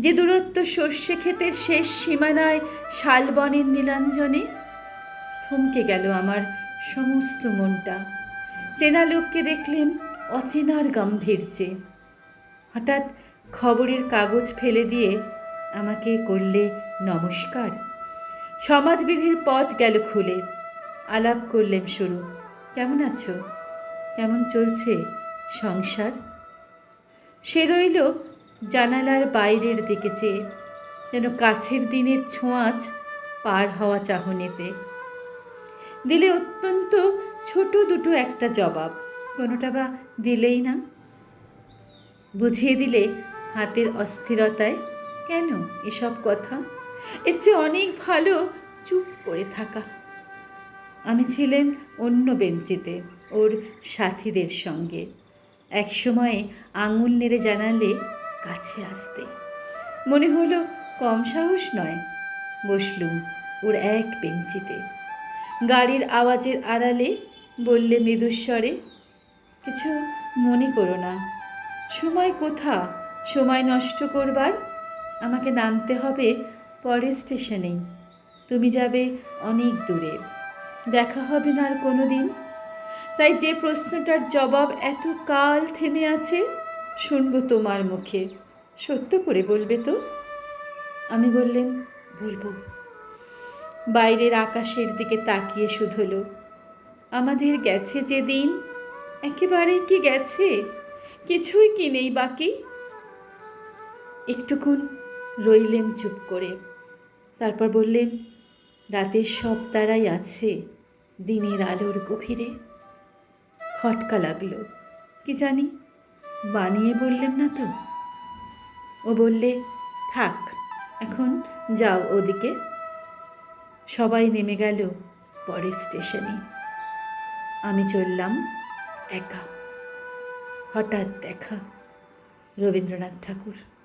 যে দূরত্ব সর্ষে ক্ষেতের শেষ সীমানায় শালবনের নীলাঞ্জনে, থমকে গেল আমার সমস্ত মনটা। চেনা লোককে দেখলেন অচেনার গাম্ভীর্যে। হঠাৎ খবরের কাগজ ফেলে দিয়ে আমাকে করলে নমস্কার। সমাজবিধির পথ গেল খুলে। আলাপ করলেম শুরু। কেমন আছো? কেমন চলছে সংসার? সে রইল জানালার বাইরের দিকে চেয়ে, যেন কাছের দিনের ছোঁয়াচ পার হওয়া চাহনেতে। দিলে অত্যন্ত ছোট দুটো একটা জবাব, কোনোটা বা দিলেই না? বুঝিয়ে দিলে হাতের অস্থিরতায়, কেন এসব কথা? এর চেয়ে অনেক ভালো চুপ করে থাকা। আমি ছিলেন অন্য বেঞ্চিতে, ওর সাথীদের সঙ্গে। এক সময়ে আঙুল নেড়ে জানালে কাছে আসতে। মনে হলো কম সাহস নয়। বসলুম ওর এক বেঞ্চিতে। গাড়ির আওয়াজের আড়ালে বললে মৃদুস্বরে, কিছু মনে করো না। সময় কোথা? সময় নষ্ট করবার? আমাকে নামতে হবে পরের স্টেশনেই। তুমি যাবে অনেক দূরে। দেখা হবে না আর কোনো দিন তাই যে প্রশ্নটার জবাব এত কাল থেমে আছে শুনব তোমার মুখে। সত্য করে বলবে তো? আমি বললেন, বলব। বাইরের আকাশের দিকে তাকিয়ে শুধলো। আমাদের গেছে যে দিন? একেবারেই কি গেছে? কিছুই কি নেই বাকি? একটুক্ষণ রইলেম চুপ করে। তারপর বললেন, রাতের সব তারাই আছে দিনের আলোর গভীরে। খটকা লাগল। কি জানি বানিয়ে বললেন না তো? ও বললে, থাক, এখন যাও ওদিকে। সবাই নেমে গেল পরের স্টেশনে। আমি চললাম একা। হঠাৎ দেখা রবীন্দ্রনাথ ঠাকুর।